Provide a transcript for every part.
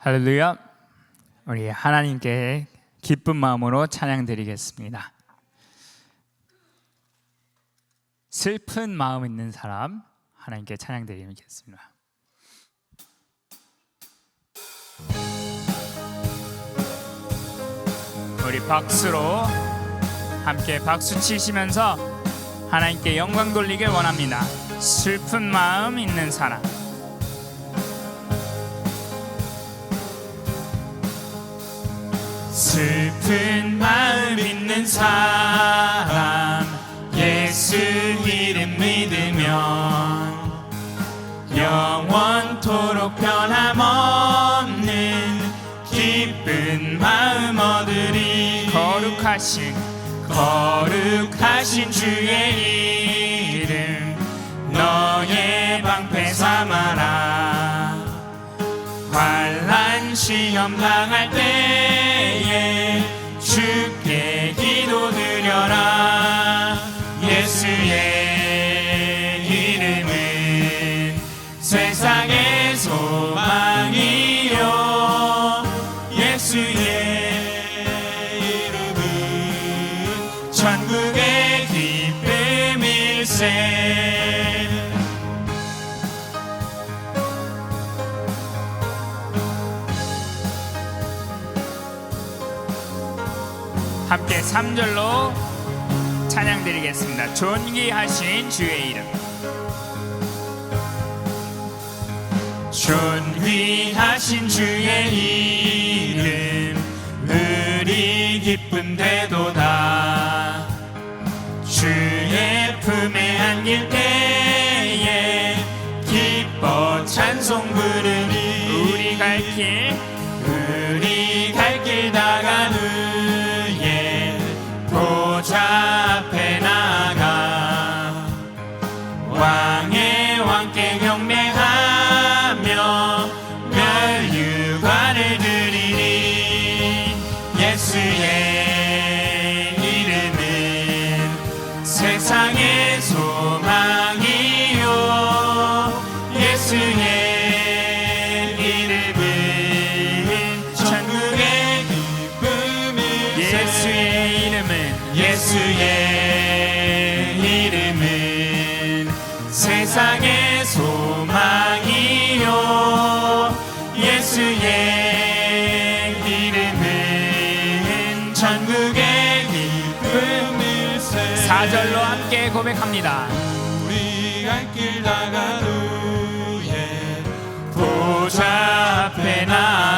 할렐루야. 우리 하나님께 기쁜 마음으로 찬양 드리겠습니다. 슬픈 마음 있는 사람 하나님께 찬양 드리겠습니다. 우리 박수로 함께 박수 치시면서 하나님께 영광 돌리길 원합니다. 슬픈 마음 있는 사람 슬픈 마음 있는 사람 예수 이름 믿으면 영원토록 변함없는 기쁜 마음 얻으리. 거룩하신 거룩하신 주의 이름 너의 방패 삼아라. 환란 시험 당할 때에 주께 기도 드려라. 예수의 함께 3절로 찬양 드리겠습니다. 존귀하신 주의 이름. 존귀하신 주의 이름 우리 기쁜데도다 주의 품에 안길 때에 기뻐 찬송 부르니 우리 갈길 예수의 이름은 세상의 소망이 함께 고백합니다. 우리 갈길 다간 후에 보좌 앞에 나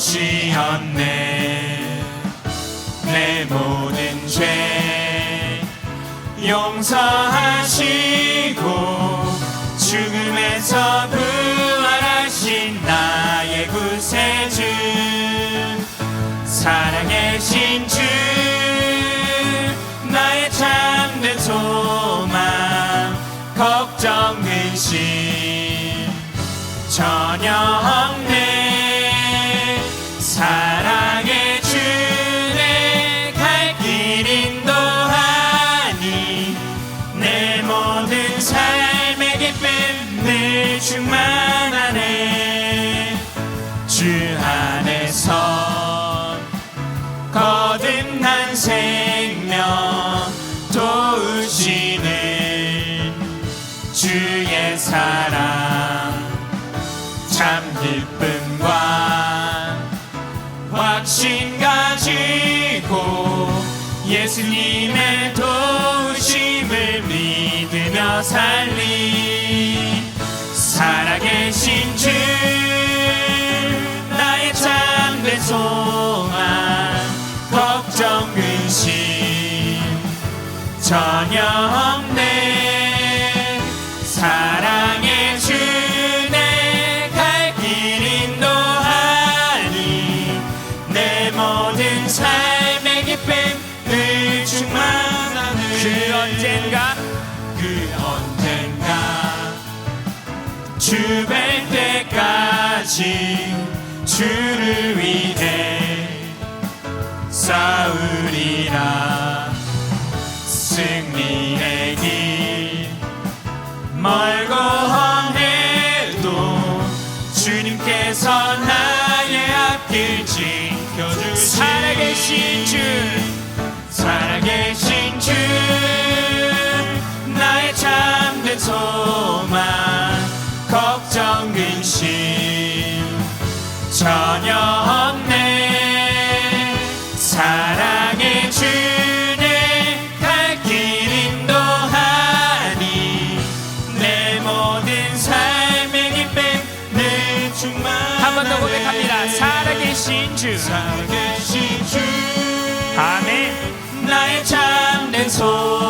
오시었네 내 모든 죄 용서하시고 죽음에서 부활하신 나의 구세주. 살아계신 주 나의 참된 소망 걱정 근심 전혀 예수님의 도우심을 믿으며 살리. 살아계신 주 나의 참된 소망 걱정 근심 전혀 없네. 사 때까지 주를 위해 싸우리라 승리의 길. 멀고 험해도 주님께서 나의 앞길 지켜주시 살아계신 주. 살아계신 주. 나의 참된 소망 전혀 없네. 사랑의 주내 갈길 인도하니 내 모든 삶의 기쁨 늘 충만하네 한 번 더 고백합니다. 살아계신 주. 살아계신 주. 아멘. 나의 참된 소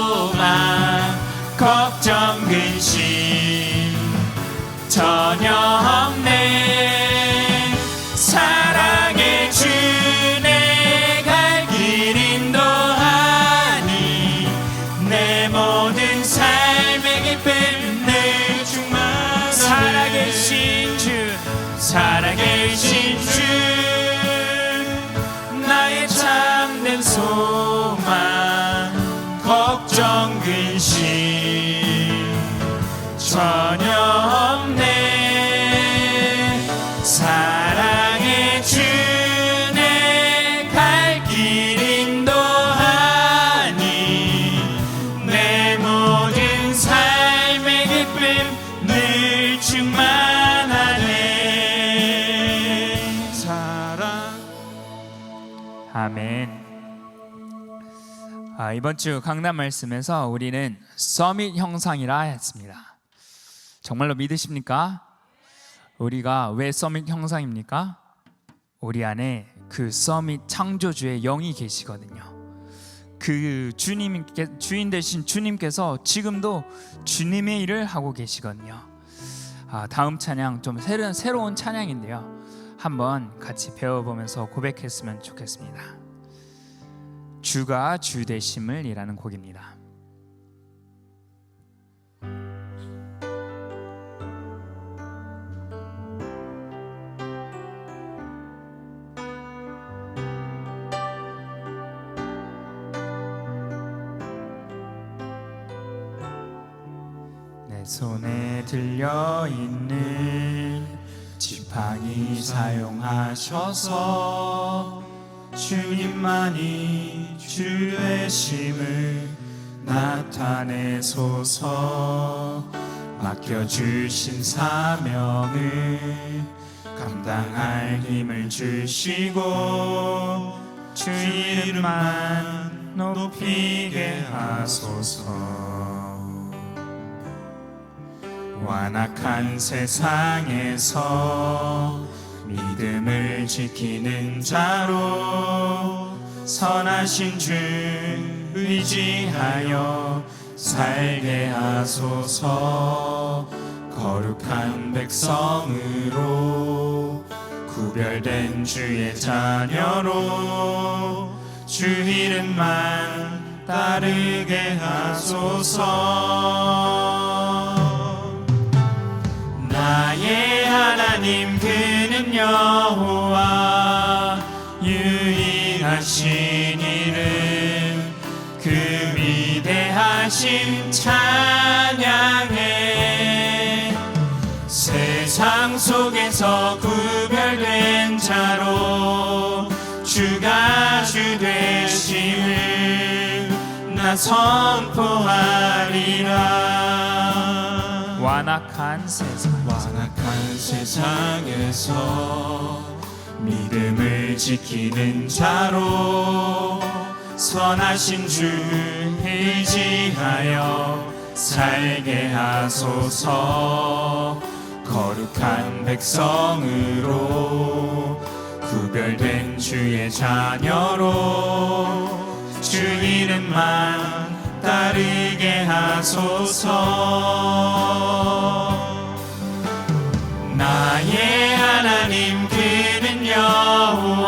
아, 이번 주 강단 말씀에서 우리는 서밋 형상이라 했습니다. 정말로 믿으십니까? 우리가 왜 서밋 형상입니까? 우리 안에 그 서밋 창조주의 영이 계시거든요. 그 주님께 주인 되신 주님께서 지금도 주님의 일을 하고 계시거든요. 아, 다음 찬양 좀 새로운 새로운 찬양인데요. 한번 같이 배워보면서 고백했으면 좋겠습니다. 주가 주 되심을이라는 곡입니다. 내 손에 들려 있는 지팡이 사용하셔서 주님만이 주 되심을 나타내소서. 맡겨주신 사명을 감당할 힘을 주시고 주 이름만 높이게 하소서. 완악한 세상에서 믿음을 지키는 자로 선하신 주 의지하여 살게 하소서. 거룩한 백성으로 구별된 주의 자녀로 주 이름만 따르게 하소서. 나의 하나님 그는 여호와 위대하심 찬양해 속에서 구별된 자로 주가 주 되심을 나 선포하리라. 완악한 세상. 완악한 세상에서 믿음을 지키는 자로 선하신 주 의지하여 살게 하소서. 거룩한 백성으로 구별된 주의 자녀로 주 이름만 따르게 하소서. 나의 하나님 그는 여호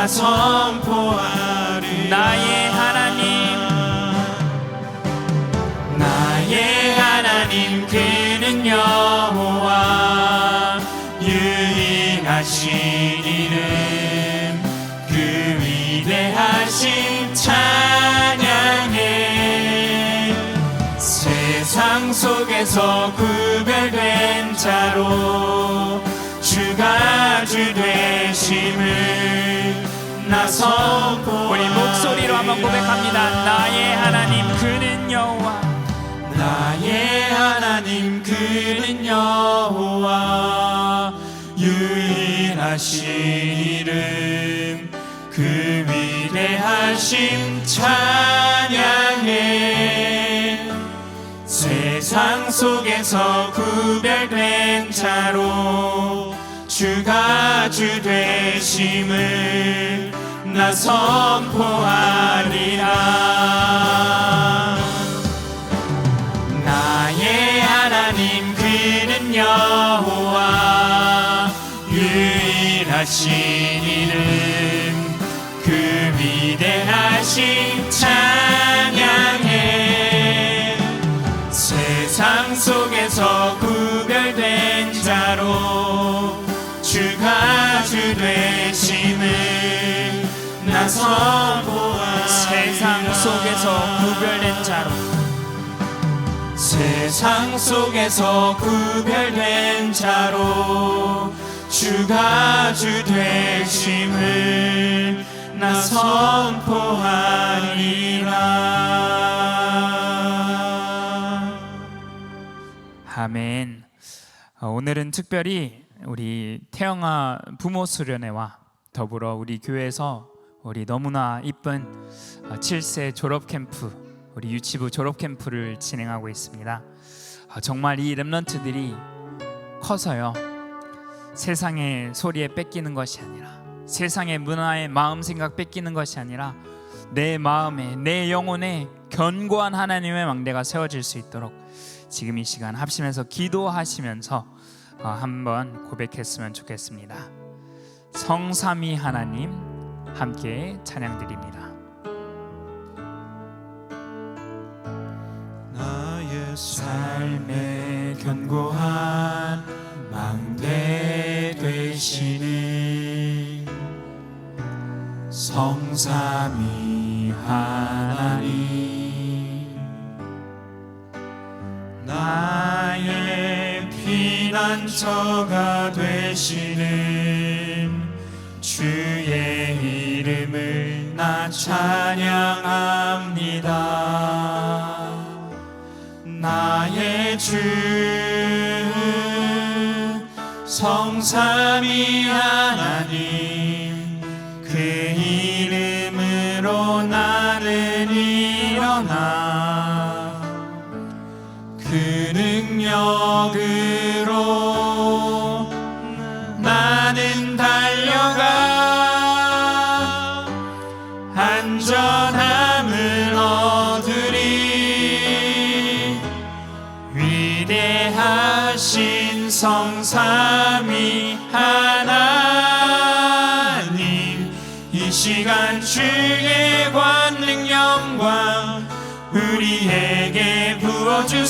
나 선포하리 나의 하나님. 나의 하나님 그는 여호와. 유일하신 이름 그 위대하신 찬양해 세상 속에서 구별된 자로 나 선포 우리 목소리로 한번 고백합니다. 나의 하나님 그는 여호와. 나의 하나님 그는 여호와. 유일하신 이름 그 위대하심 찬양해 세상 속에서 구별된 자로 주가 주 되심을 나 선포하리라. 나의 하나님 그는 여호와. 유일하신 이름 그 위대하신 찬양해 세상 속에서 구별된 자로 주가 주 되심을 나 선포하리 세상 속에서 구별된 자로 세상 속에서 구별된 자로 주가 주 되심을 나 선포하리라 아멘. 어, 오늘은 특별히 우리 태영아 부모 수련회와 더불어 우리 교회에서 우리 너무나 이쁜 어, 7세 졸업 캠프, 우리 유치부 졸업 캠프를 진행하고 있습니다. 아, 정말 이 렘넌트들이 커서요 세상의 소리에 뺏기는 것이 아니라 세상의 문화의 마음 생각 뺏기는 것이 아니라 내 마음에 내 영혼에 견고한 하나님의 망대가 세워질 수 있도록 지금 이 시간 합심해서 기도하시면서 어, 한번 고백했으면 좋겠습니다. 성삼위 하나님 함께 찬양드립니다. 나의 삶에 견고한 망대 되시는 성삼위 하나님 나의 피난처가 되시는 주의 이름을 나 찬양합니다. 나의 주 성삼위 하나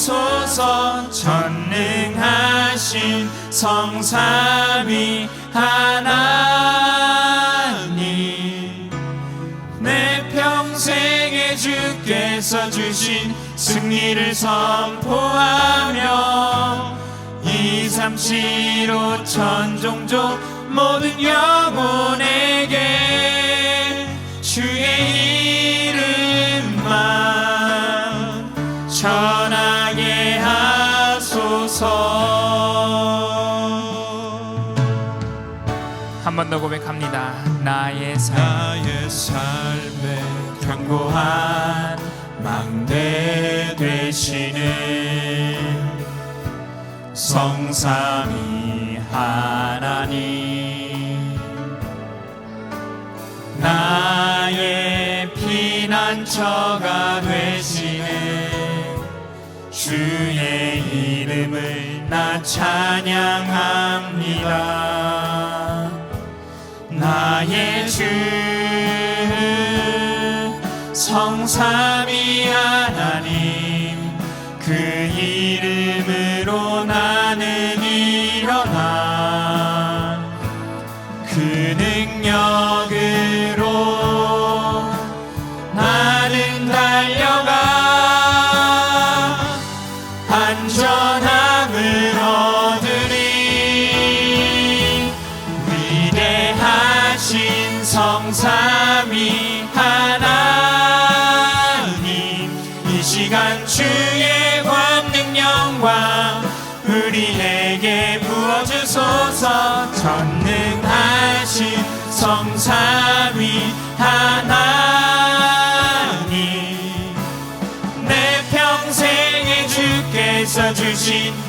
주소서 전능하신 성삼위 하나님. 내 평생에 주께서 주신 승리를 선포하며 2, 3, 7, 5천 종족 모든 영혼에게 주의 이름만 전하게 하소서. 한 번 더 고백합니다. 나의 삶. 나의 삶에 견고한 망대 되시는 성삼위 하나님. 나의 피난처가 되시는 주의 이름을 나 찬양합니다. 나의 주 성삼위 하나님 그 이름으로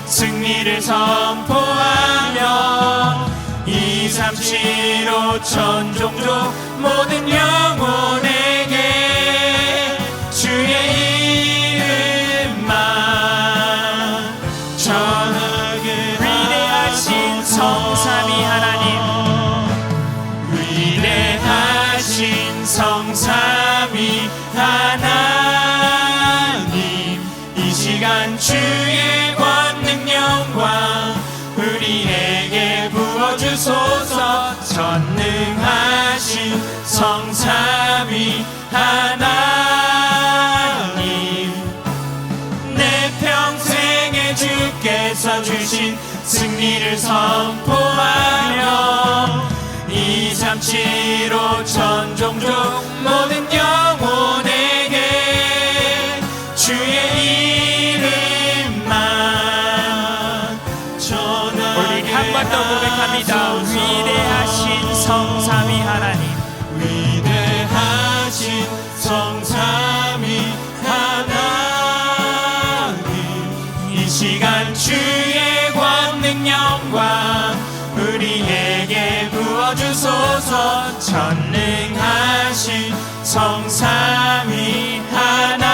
승리를 선포하며 2, 3, 7, 5천 종족 모든 영혼 전능하신 성삼위 하나님. 내 평생에 주께서 주신 승리를 선포하며 2, 3, 7, 5천 종족 모든 성삼위 하나님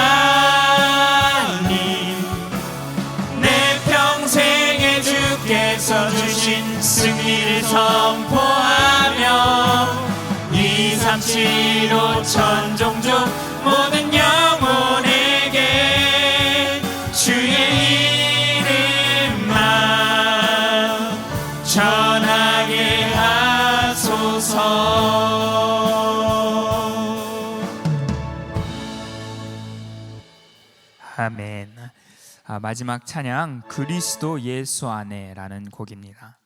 내 평생에 주께서 주신 승리를 선포하며 2, 3, 7, 5 천 종족 모든 마지막 찬양 그리스도 예수 안에라는 곡입니다.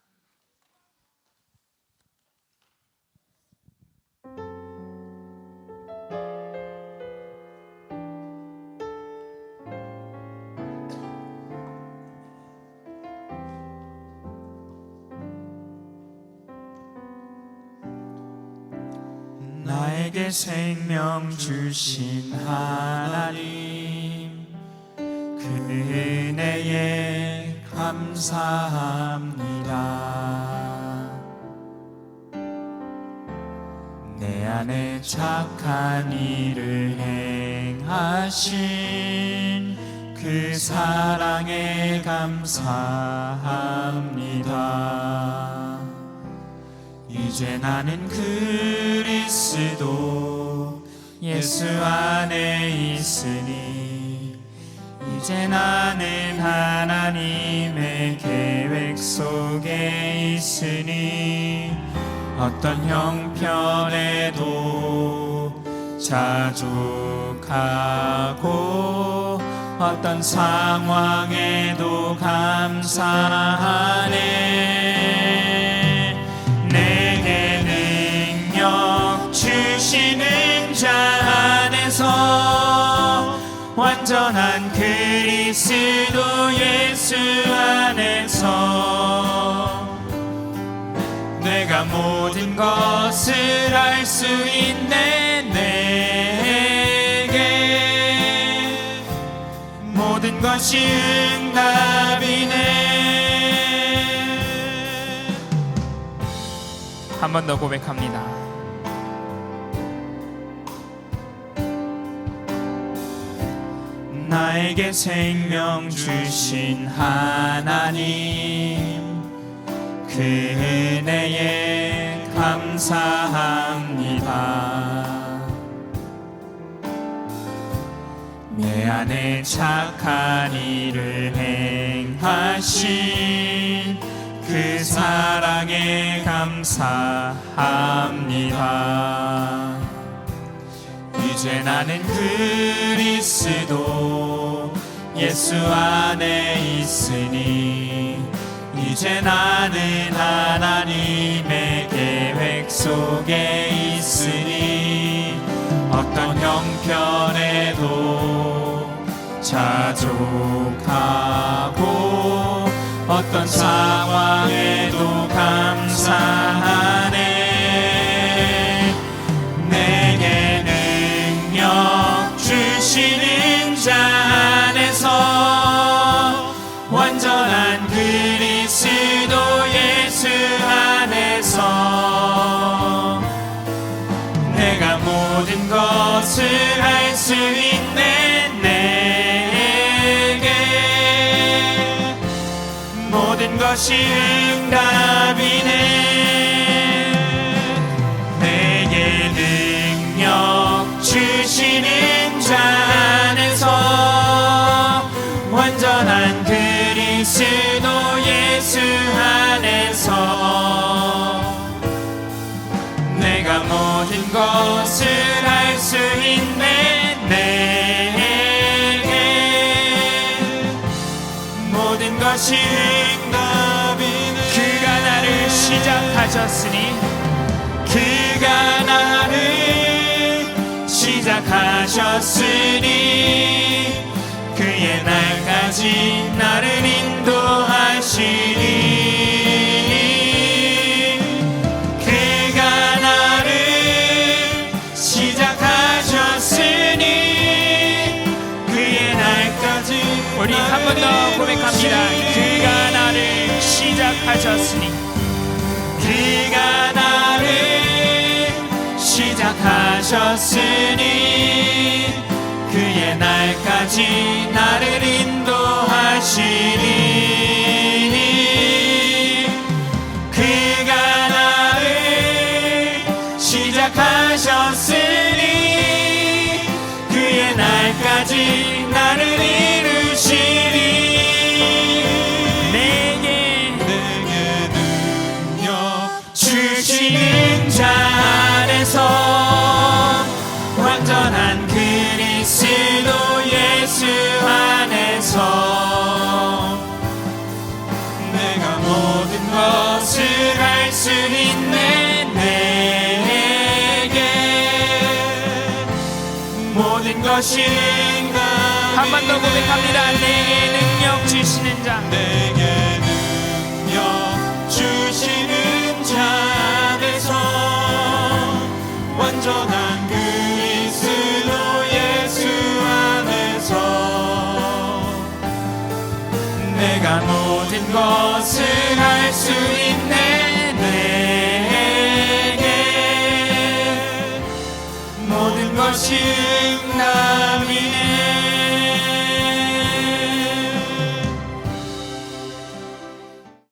나에게 생명 주신 하나님 그 은혜에 감사합니다. 내 안에 착한 일을 행하신 그 사랑에 감사합니다. 이제 나는 그리스도 예수 안에 있으니 이제 나는 하나님의 계획 속에 있으니 어떤 형편에도 자족하고 어떤 상황에도 감사하네 완전한 그리스도 예수 안에서 내가 모든 것을 할수 있네 내게. 모든 것이 응답이네. 한 번 더 고백합니다 나에게 생명 주신 하나님 그 은혜에 감사합니다. 내 안에 착한 일을 행하신 그 사랑에 감사합니다. 이제 나는 그리스도 예수 안에 있으니 이제 나는 하나님의 계획 속에 있으니 어떤 형편에도 자족하고 어떤 상황에도 것을 할수 있네 내게. 모든 것이 응답이네. 내게 능력 주시는 자 안에서 완전한 그리스도 예수 것을 할수 있네 내게. 모든 것이 응답이네. 그가 나를 시작하셨으니 그가 나를 시작하셨으니 그의 날까지 나를 인도하시니 번 더 고백합니다. 그가 나를 시작하셨으니 그가 나를 시작하셨으니 그의 날까지 나를 인도하시니 내가 모든 것을 할수 있네 내게. 모든 것이 한번 더 고백합니다. 내게 능력 주시는 자. 내게 내가 모든 것을 할 수 있네 내게. 모든 것이 나